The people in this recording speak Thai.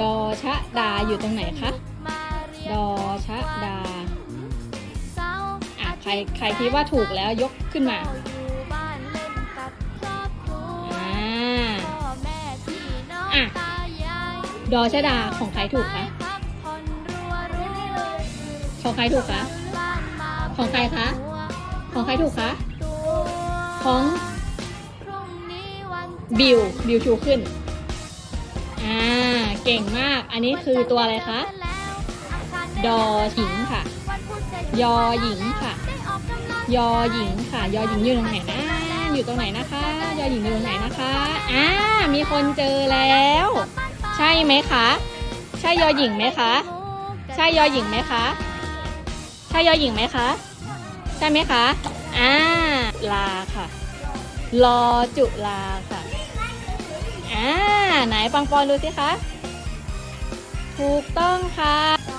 ดอชะดาอยู่ตรงไหนคะ ดอชะดาอะใครใครคิดว่าถูกแล้วยกขึ้นมาอ่าอะดอชะดาของใครถูกคะ ของใครถูกคะ ของใครคะ ของใครถูกคะ ของบิวบิวชูขึ้น เก่งมาก อันนี้คือตัวอะไรคะ ดอหญิงค่ะ ยอหญิงค่ะ ยอหญิงค่ะ ยอหญิงอยู่ตรงไหนนะ อยู่ตรงไหนนะคะ ยอหญิงอยู่ตรงไหนนะคะ อ่า มีคนเจอแล้ว ใช่ไหมคะ ใช่ยอหญิงไหมคะ ใช่ยอหญิงไหมคะ ใช่ยอหญิงไหมคะ ใช่ไหมคะ อ่า ลาค่ะรอจุลาค่ะ อ่า ไหนปังปอนดูสิคะ ถูกต้องค่ะ